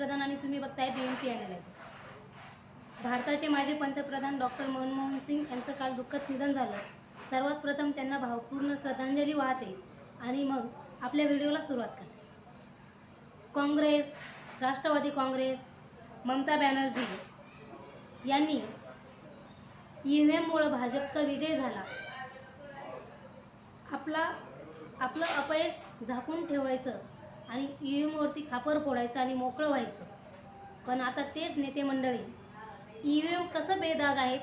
पंतप्रधान आणि तुम्ही बघताय बी एम पी अनालायझर भारताचे माजी पंतप्रधान डॉक्टर मनमोहन सिंग यांचं काल दुःखद निधन झालं. सर्वात प्रथम त्यांना भावपूर्ण श्रद्धांजली वाहते आणि मग आपल्या व्हिडिओला सुरुवात करते. काँग्रेस राष्ट्रवादी काँग्रेस ममता बॅनर्जी यांनी ई व्ही एममुळं भाजपचा विजय झाला. आपला आपलं अपयश झाकून ठेवायचं आणि ई व्ही एमवरती खापर फोडायचं आणि मोकळं व्हायचं. पण आता तेच नेते मंडळी ई व्ही एम कसं बेदाग आहेत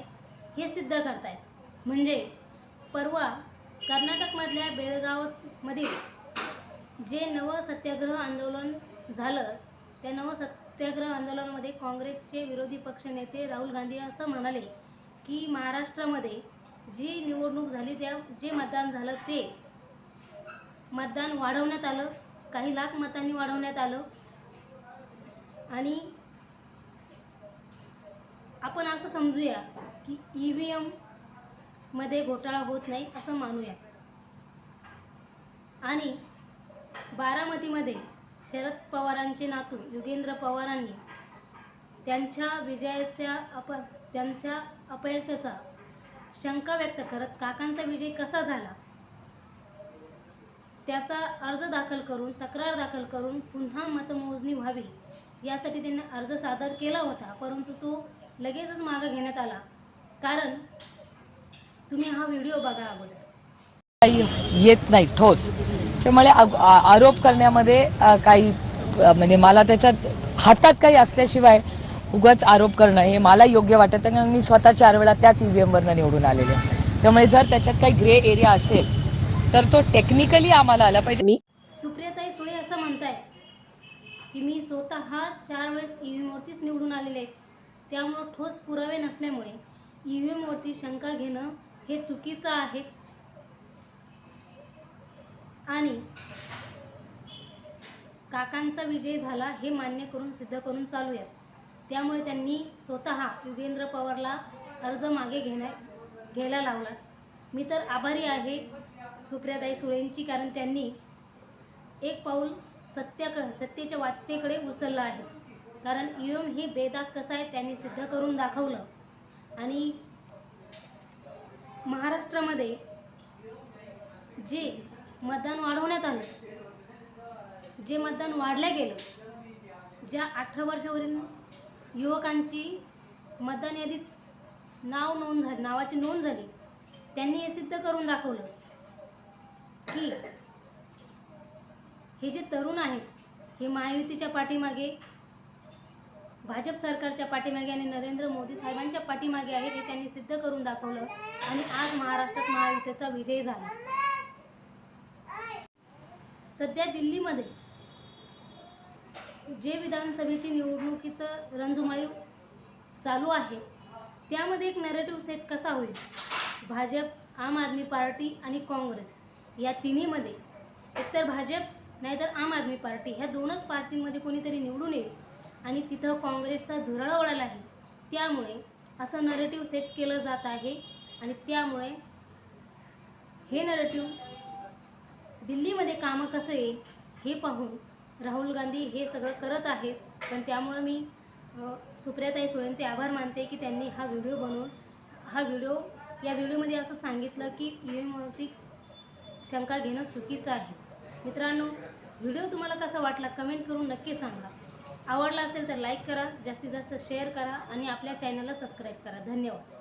हे सिद्ध करतायत. म्हणजे परवा कर्नाटकमधल्या बेळगावमधील जे नवं सत्याग्रह आंदोलन झालं त्या नव सत्याग्रह आंदोलनामध्ये काँग्रेसचे विरोधी पक्षनेते राहुल गांधी असं म्हणाले की महाराष्ट्रामध्ये जी निवडणूक झाली त्या जे मतदान झालं ते मतदान वाढवण्यात आलं. काही लाख मतांनी वाढवण्यात आलं. आणि आपण असं समजूया की ई व्ही एममध्ये घोटाळा होत नाही असं मानूया. आणि बारामतीमध्ये शरद पवारांचे नातू युगेंद्र पवारांनी त्यांच्या विजयाच्या अप त्यांच्या अपयशाचा शंका व्यक्त करत काकांचा विजय कसा झाला? त्याचा अर्ज दाखल करून तक्रार दाखल करून पुन्हा मतमोजणी व्हावी. यासाठी त्यांनी अर्ज सादर केला होता परंतु तो लगेचच मागं घेण्यात आला. कारण तुम्ही हा व्हिडिओ बघा अगोदर. काही येत नाही ठोस. त्यामुळे आरोप करण्यामध्ये काही म्हणजे मला त्याच्यात हातात काही असल्याशिवाय उगाच आरोप करणं हे मला योग्य वाटत नाही. कारण मी स्वतः चार वेळा त्याच ईव्हीएमवरनं निवडून आलेले. त्यामुळे जर त्याच्यात काही ग्रे एरिया असेल तर तो टेक्निकली आम्हाला आला पाहिजे. मी सुप्रियाताई सुळे असं म्हणताय की मी स्वतः चार वेळेस ई व्ही एमवरतीच निवडून आलेले आहेत. त्यामुळं ठोस पुरावे नसल्यामुळे ई व्ही एमवरती शंका घेणं हे चुकीचं आहे. आणि काकांचा विजय झाला हे मान्य करून सिद्ध करून चालूयात. त्यामुळे त्यांनी स्वतः युगेंद्र पवारला अर्ज मागे घेण्या घ्यायला लावला. मी तर आभारी आहे. सुप्रियाताई सुळेंची कारण त्यांनी एक पाऊल सत्य सत्तेच्या वाटेकडे उचललं आहे. कारण एम हे बेदाग कसं आहे त्यांनी सिद्ध करून दाखवलं. आणि महाराष्ट्रामध्ये जे मतदान वाढवण्यात आलं जे मतदान वाढलं गेलं ज्या अठरा वर्षावरील युवकांची मतदान यादीत नाव नोंद झाली नावाची नोंद झाली त्यांनी हे सिद्ध करून दाखवलं. की हे जे तरुण आहेत हे महायुतीच्या पाठीमागे भाजप सरकारच्या पाठीमागे आणि नरेंद्र मोदी साहेबांच्या पाठीमागे आहेत हे त्यांनी सिद्ध करून दाखवलं आणि आज महाराष्ट्रात महायुतीचा विजय झाला. सध्या दिल्लीमध्ये जे विधानसभेची निवडणुकीचं रणधुमाळी चालू आहे त्यामध्ये एक नरेटिव्ह सेट कसा होईल? भाजप आम आदमी पार्टी आणि काँग्रेस. या तिन्हीमध्ये एकतर भाजप नाहीतर आम आदमी पार्टी ह्या दोनच पार्टींमध्ये कोणीतरी निवडून येईल आणि तिथं काँग्रेसचा धुराळा उडाला आहे. त्यामुळे असं नरेटिव्ह सेट केलं जात आहे आणि त्यामुळे हे नरेटिव्ह दिल्लीमध्ये कामं कसं येईल हे पाहून राहुल गांधी हे सगळं करत आहे पण त्यामुळं मी सुप्रियाताई सुळेंचे आभार मानते की त्यांनी हा व्हिडिओ बनवून हा व्हिडिओ या व्हिडिओमध्ये असं सांगितलं की ई एमवरती शंका घेणं चुकीचं आहे. मित्रांनो व्हिडिओ तुम्हाला कसा वाटला कमेंट करून नक्की सांगा. आवडला असेल तर लाईक करा जास्तीत जास्त शेअर करा आणि आपल्या चॅनलला सबस्क्राईब करा. धन्यवाद.